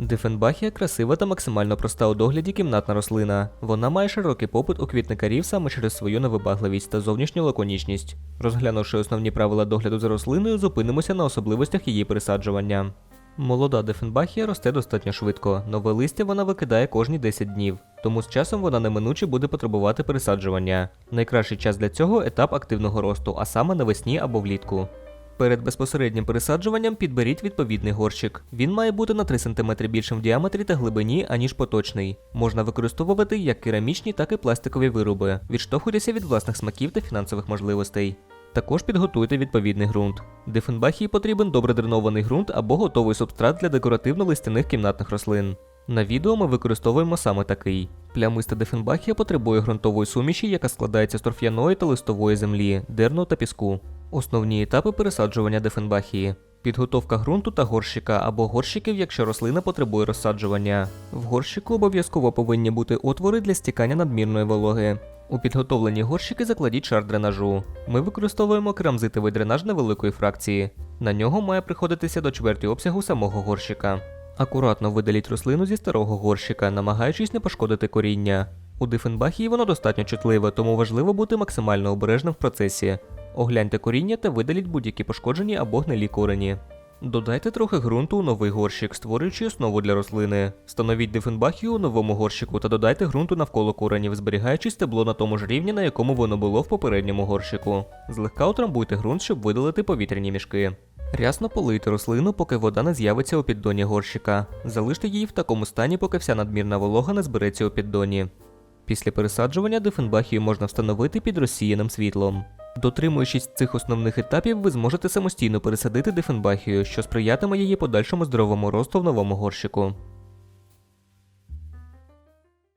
Дифенбахія красива та максимально проста у догляді кімнатна рослина. Вона має широкий попит у квітникарів саме через свою невибагливість та зовнішню лаконічність. Розглянувши основні правила догляду за рослиною, зупинимося на особливостях її пересаджування. Молода дифенбахія росте достатньо швидко. Нове листя вона викидає кожні 10 днів, тому з часом вона неминуче буде потребувати пересаджування. Найкращий час для цього етап активного росту, а саме навесні або влітку. Перед безпосереднім пересаджуванням підберіть відповідний горщик. Він має бути на 3 см більшим в діаметрі та глибині, аніж поточний. Можна використовувати як керамічні, так і пластикові вироби, відштовхуйтеся від власних смаків та фінансових можливостей. Також підготуйте відповідний ґрунт. Дифенбахії потрібен добре дренований ґрунт або готовий субстрат для декоративно-листяних кімнатних рослин. На відео ми використовуємо саме такий. Плямиста дифенбахія потребує ґрунтової суміші, яка складається з торф'яної та листової землі, дерну та піску. Основні етапи пересаджування дифенбахії. Підготовка ґрунту та горщика або горщиків, якщо рослина потребує розсаджування. В горщику обов'язково повинні бути отвори для стікання надмірної вологи. У підготовлені горщики закладіть шар дренажу. Ми використовуємо керамзитовий дренаж невеликої фракції. На нього має приходитися до чверті обсягу самого горщика. Акуратно видаліть рослину зі старого горщика, намагаючись не пошкодити коріння. У дифенбахії воно достатньо чутливе, тому важливо бути максимально обережним в процесі. Огляньте коріння та видаліть будь-які пошкоджені або гнилі корені. Додайте трохи ґрунту у новий горщик, створюючи основу для рослини. Встановіть дифенбахію у новому горщику та додайте ґрунту навколо коренів, зберігаючи стебло на тому ж рівні, на якому воно було в попередньому горщику. Злегка утрамбуйте ґрунт, щоб видалити повітряні мішки. Рясно полийте рослину, поки вода не з'явиться у піддоні горщика. Залиште її в такому стані, поки вся надмірна волога не збереться у піддоні. Після пересаджування дифенбахію можна встановити під розсіяним світлом. Дотримуючись цих основних етапів, ви зможете самостійно пересадити дифенбахію, що сприятиме її подальшому здоровому росту в новому горщику.